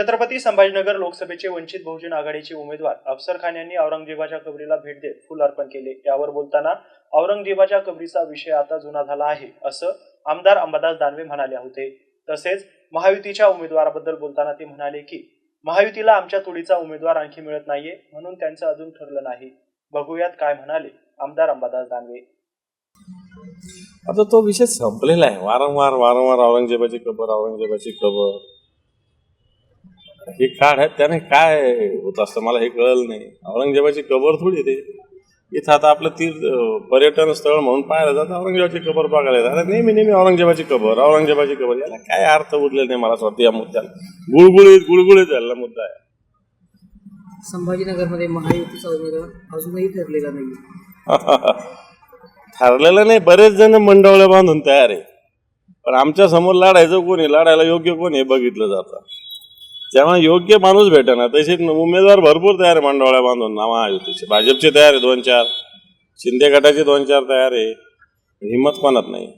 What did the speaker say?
छत्रपती संभाजीनगर लोकसभेचे वंचित बहुजन आघाडीचे उमेदवार अफसर खान यांनी औरंगजेबाच्या कबरीला भेट देत फुल अर्पण केले. यावर बोलताना औरंगजेबाच्या कबरीचा विषय आता जुना झाला आहे असं आमदार अंबादास दानवे म्हणाले होते. तसेच महायुतीच्या उमेदवाराबद्दल बोलताना ते म्हणाले की महायुतीला आमच्या तोडीचा उमेदवार आणखी मिळत नाहीये म्हणून त्यांचं अजून ठरलं नाही. बघूयात काय म्हणाले आमदार अंबादास दानवे. आता तो विषय संपलेला आहे. वारंवार वारंवार औरंगजेबाची कबर औरंगजेबाची कबर हे काढ आहेत त्याने काय होत असतं? मला हे कळलं नाही. औरंगजेबाची कबर थोडी ते. इथं आता आपलं तीर्थ अं, पर्यटन स्थळ म्हणून पाहायला जातं औरंगजेबाची कबर बघायला येतात. नेहमी नेहमी औरंगजेबाची कबर औरंगजेबाची कबर. याला काय अर्थ उरलेला नाही मला असं वाटतं या मुद्द्याला. गुळगुळीत गुळगुळीत झालेला मुद्दा आहे. संभाजीनगरमध्ये महायुतीचा उमेदवार अजूनही ठरलेला नाही. ठरलेलं नाही. बरेच जण मंडवळ्या बांधून तयार आहे. पण आमच्यासमोर लढायचं कोणी लढायला योग्य कोण हे बघितलं जातं. त्यामुळे योग्य माणूस भेटेना तसे उमेदवार भरपूर तयार आहे मंडवळ्या बांधून महायुतीचे. भाजपचे तयार आहे दोन चार. शिंदे गटाचे दोन चार तयार आहे. हिंमत कोणात नाही.